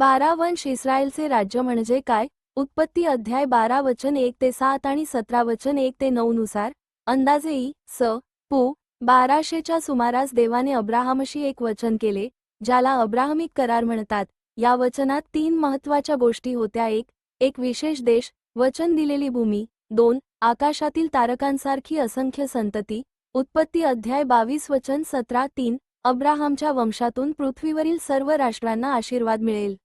बारा वंश इस्रायलचे राज्य म्हणजे काय? उत्पत्ती अध्याय बारा वचन एक ते सात आणि सतरा वचन एक ते नऊ नुसार. अंदाजे ई स पू बाराशेच्या सुमारास देवाने अब्राहमशी एक वचन केले ज्याला अब्राहमिक करार म्हणतात. या वचनात तीन महत्त्वाच्या गोष्टी होत्या. एक एक विशेष देश वचन दिलेली भूमी. दोन आकाशातील तारकांसारखी असंख्य संतती. उत्पत्ती अध्याय बावीस वचन सतरा तीन अब्राहमच्या वंशातून पृथ्वीवरील सर्व राष्ट्रांना आशीर्वाद मिळेल.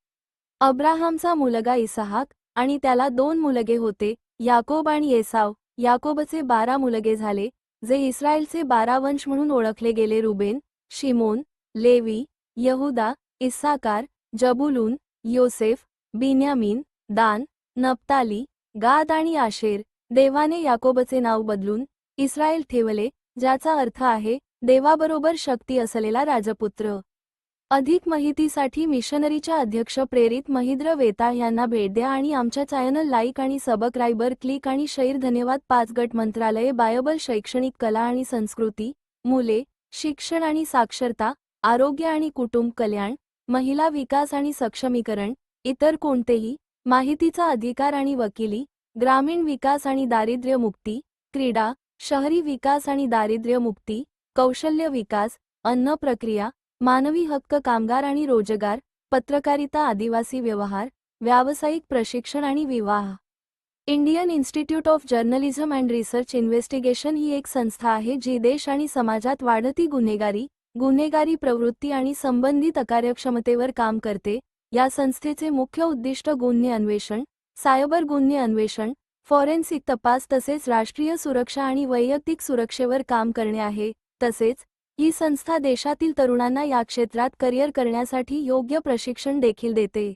अब्राहामचा मुलगा इसहाक आणि त्याला दोन मुलगे होते याकोब आणि येसाव याकोबचे बारा मुलगे झाले जे इस्रायलचे बारा वंश म्हणून ओळखले गेले. रुबेन शिमोन लेवी यहुदा इस्साकार जबुलून योसेफ बिन्यामीन दान नप्ताली गाद आणि आशेर. देवाने याकोबचे नाव बदलून इस्रायल ठेवले ज्याचा अर्थ आहे देवाबरोबर शक्ती असलेला राजपुत्र. अधिक माहितीसाठी मिशनरीच्या अध्यक्ष प्रेरित महिद्र वेताळ यांना भेट द्या आणि आमच्या चॅनल लाईक आणि सबस्क्राईबर क्लिक आणि शैर धन्यवाद. पाच गट मंत्रालये बायबल शैक्षणिक कला आणि संस्कृती मुले शिक्षण आणि साक्षरता आरोग्य आणि कुटुंब कल्याण महिला विकास आणि सक्षमीकरण इतर कोणतेही माहितीचा अधिकार आणि वकिली ग्रामीण विकास आणि दारिद्र्य मुक्ती क्रीडा शहरी विकास आणि दारिद्र्य मुक्ती कौशल्य विकास अन्न प्रक्रिया मानवी हक्क कामगार आणि रोजगार पत्रकारिता आदिवासी व्यवहार व्यावसायिक प्रशिक्षण आणि विवाह. Indian Institute of Journalism and Research Investigation ही एक संस्था आहे जी देश आणि समाजात वाढती गुन्हेगारी गुन्हेगारी प्रवृत्ती आणि संबंधित अकार्यक्षमतेवर काम करते. या संस्थेचे मुख्य उद्दिष्ट गुन्हे अन्वेषण सायबर गुन्हे अन्वेषण फॉरेन्सिक तपास तसेच राष्ट्रीय सुरक्षा आणि वैयक्तिक सुरक्षेवर काम करणे आहे. तसेच ही संस्था देशातील तरुणांना या क्षेत्रात करिअर करण्यासाठी योग्य प्रशिक्षण देखील देते.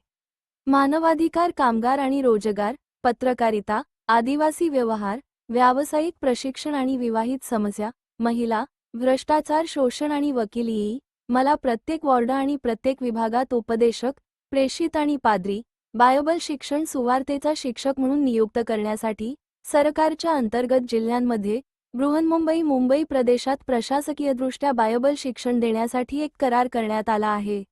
मानवाधिकार कामगार आणि रोजगार पत्रकारिता आदिवासी व्यवहार व्यावसायिक प्रशिक्षण आणि विवाहित समस्या महिला भ्रष्टाचार शोषण आणि वकिली मला प्रत्येक वॉर्ड आणि प्रत्येक विभागात उपदेशक प्रेषित आणि पाद्री बायबल शिक्षण सुवार्तेचा शिक्षक म्हणून नियुक्त करण्यासाठी सरकारच्या अंतर्गत जिल्ह्यांमध्ये बृहन्मुंबई मुंबई प्रदेशात प्रशासकीयदृष्ट्या बायबल शिक्षण देण्यासाठी एक करार करण्यात आला आहे.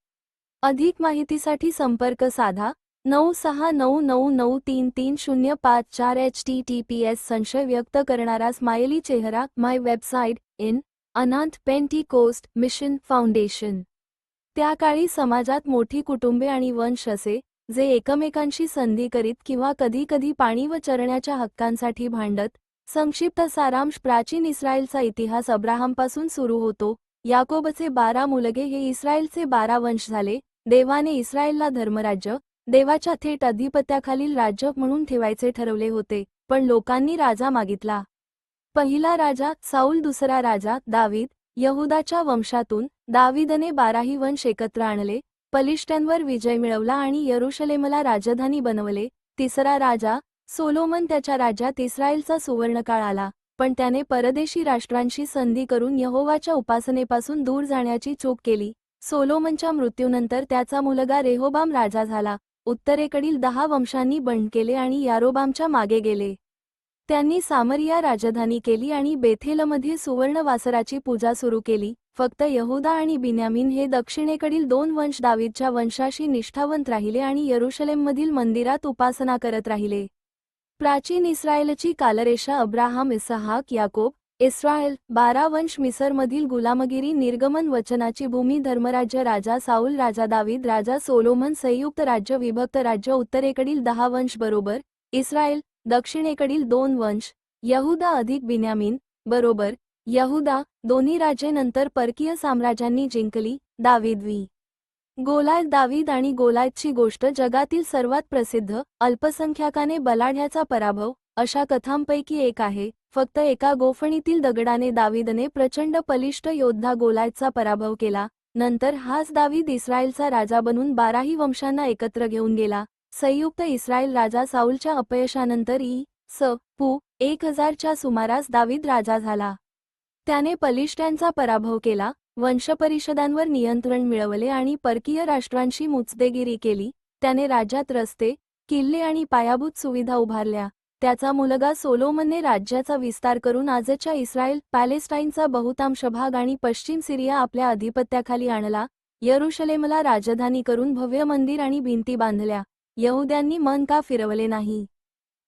अधिक माहितीसाठी संपर्क साधा नऊ सहा नऊ नऊ नऊ तीन तीन शून्य पाच चार H T T P S संशय व्यक्त करणारा स्माइली चेहरा माय वेबसाईट इन अनाथ पेंटी कोस्ट मिशन फाउंडेशन. त्या काळी समाजात मोठी कुटुंबे आणि वंश असे जे एकमेकांशी संधी करीत किंवा कधीकधी पाणी व चरण्याच्या हक्कांसाठी भांडत संक्षिप्त सारांश प्राचीन इस्रायलचा इतिहास अब्राहमपासून सुरू होतो. याकोबचे बारा मुलगे हे इस्रायलचे बारा वंश झाले. देवाने इस्रायलला धर्मराज्य देवाच्या थेट अधिपत्याखालील राज्य म्हणून ठेवायचे ठरवले होते पण लोकांनी राजा मागितला. पहिला राजा साऊल दुसरा राजा दावीद यहुदाच्या वंशातून दाविदने बाराही वंश एकत्र आणले पलिष्ट्यांवर विजय मिळवला आणि यरुशलेमला राजधानी बनवले. तिसरा राजा सोलोमन त्याच्या राज्यात इस्रायलचा सुवर्णकाळ आला पण त्याने परदेशी राष्ट्रांशी संधी करून यहोवाच्या उपासनेपासून दूर जाण्याची चूक केली. सोलोमनच्या मृत्यूनंतर त्याचा मुलगा रेहोबाम राजा झाला उत्तरेकडील दहा वंशांनी बंड केले आणि यारोबामच्या मागे गेले. त्यांनी सामरिया राजधानी केली आणि बेथेलमध्ये सुवर्णवासराची पूजा सुरू केली फक्त यहुदा आणि बिन्यामिन हे दक्षिणेकडील दोन वंश दावीदच्या वंशाशी निष्ठावंत राहिले आणि यरुशलेममधील मंदिरात उपासना करत राहिले. प्राचीन इस्रायलची कालरेषा अब्राहम इसहाक याकोब इस्रायल बारा वंश मिसरमधील गुलामगिरी निर्गमन वचनाची भूमी धर्मराज्य राजा साऊल राजा दावीद राजा सोलोमन संयुक्त राज्य विभक्त राज्य उत्तरेकडील दहा वंश बरोबर इस्रायल दक्षिणेकडील दोन वंश यहुदा अधिक बिन्यामीन बरोबर यहुदा दोन्ही राज्ये नंतर परकीय साम्राज्यांनी जिंकली दावीदवी गोलायत दावीद आणि गोलायतची गोष्ट जगातील सर्वात प्रसिद्ध अल्पसंख्याकाने बलाढ्याचा पराभव अशा कथांपैकी एक आहे. फक्त एका गोफणीतील दगडाने दावीदने प्रचंड बलिष्ठ योद्धा गोलायतचा पराभव केला नंतर हाच दावीद इस्रायलचा राजा बनून बाराही वंशांना एकत्र घेऊन गेला. संयुक्त इस्रायल राजा साऊलच्या अपयशानंतर ई. स. पू. एक हजारच्या सुमारास दावीद राजा झाला. त्याने पलिष्ट्यांचा पराभव केला वंशपरिषदांवर नियंत्रण मिळवले आणि परकीय राष्ट्रांशी मुचदेगिरी केली त्याने राज्यात रस्ते किल्ले आणि पायाभूत सुविधा उभारल्या. त्याचा मुलगा सोलोमनने राज्याचा विस्तार करून आजच्या इस्रायल पॅलेस्टाईनचा बहुतांश भाग आणि पश्चिम सिरिया आपल्या अधिपत्याखाली आणला यरुशलेमला राजधानी करून भव्य मंदिर आणि भिंती बांधल्या. यहुद्यांनी मन का फिरवले नाही?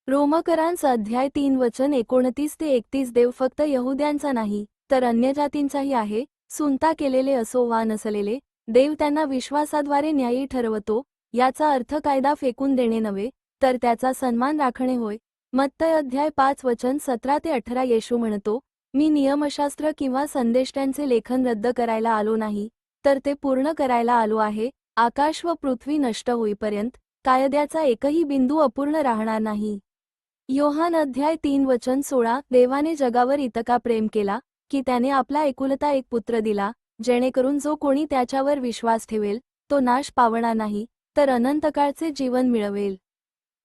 रोमकरांस अध्याय तीन वचन एकोणतीस ते एकतीस देव फक्त यहुद्यांचा नाही तर अन्य जातींचाही आहे सुनता केलेले असो वा नसलेले देव त्यांना विश्वासाद्वारे न्यायी ठरवतो याचा अर्थ कायदा फेकून देणे नव्हे तर त्याचा सन्मान राखणे होय. मत्तय अध्याय पाच वचन सतरा ते अठरा येशू म्हणतो मी नियमशास्त्र किंवा संदेष्ट्यांचे लेखन रद्द करायला आलो नाही तर ते पूर्ण करायला आलो आहे आकाश व पृथ्वी नष्ट होईपर्यंत कायद्याचा एकही बिंदू अपूर्ण राहणार नाही. योहान अध्याय तीन वचन सोळा देवाने जगावर इतका प्रेम केला की त्याने आपला एकुलता एक पुत्र दिला जेणेकरून जो कोणी त्याच्यावर विश्वास ठेवेल तो नाश पावणार नाही तर अनंतकाळचे जीवन मिळवेल.